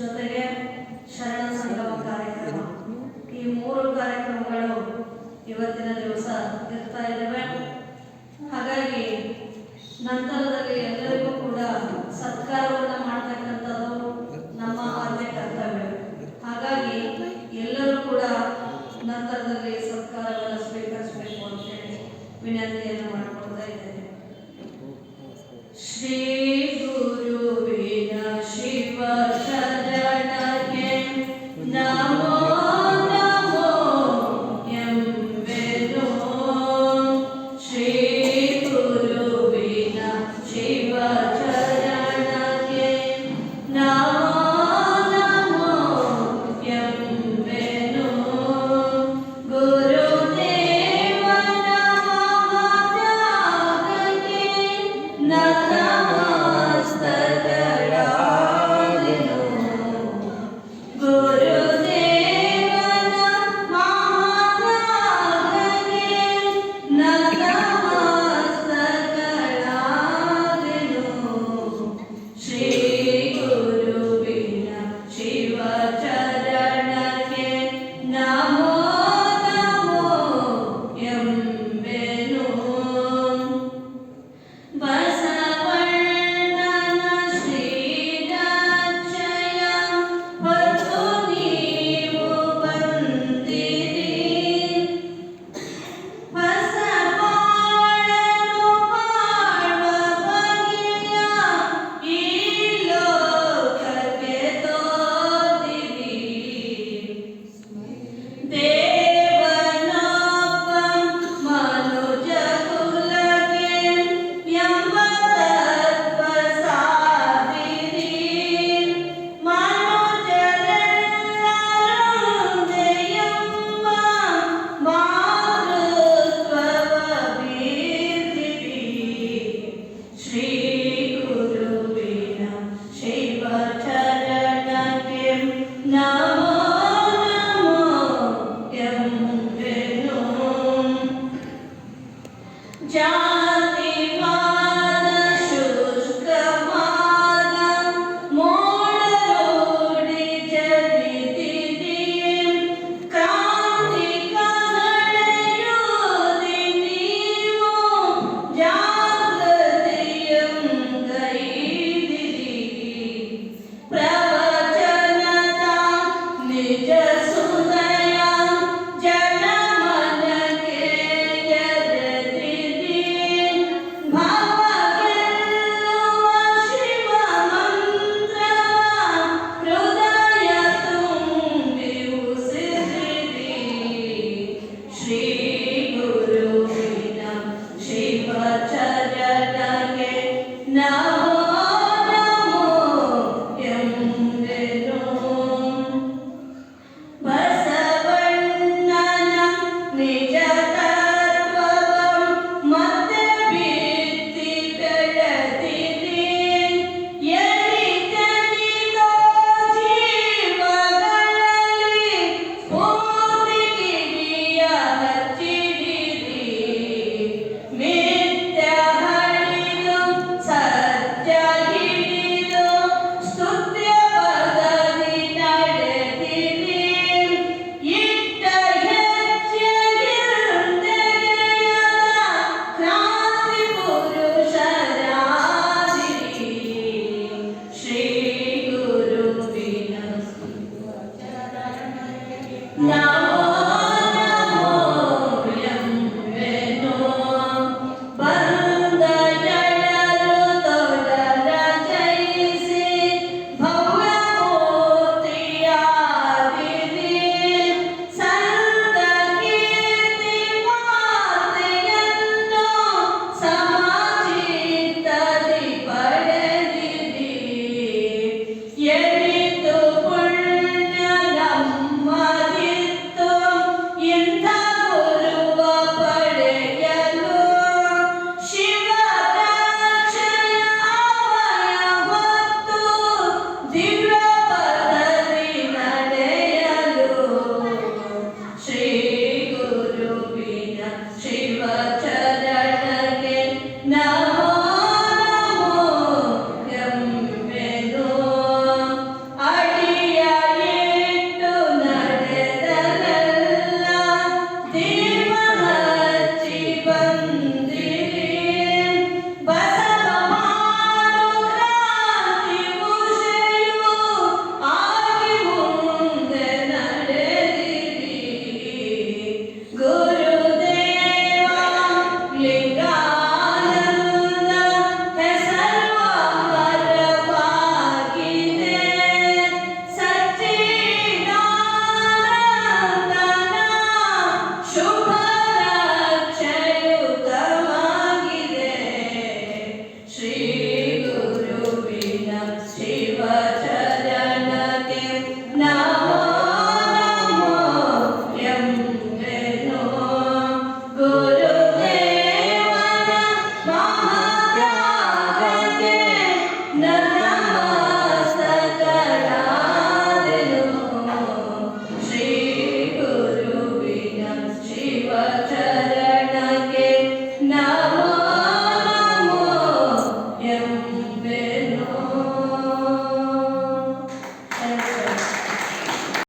ಜೊತೆಗೆ ಶರಣ ಸಂಗಮ ಕಾರ್ಯಕ್ರಮ. ಈ ಮೂರು ಕಾರ್ಯಕ್ರಮಗಳು ಇವತ್ತಿನ ದಿವಸ ಇರ್ತಾ ಇದ್ದಾವೆ. ಹಾಗಾಗಿ ನಂತರದಲ್ಲಿ Now. Happy birthday.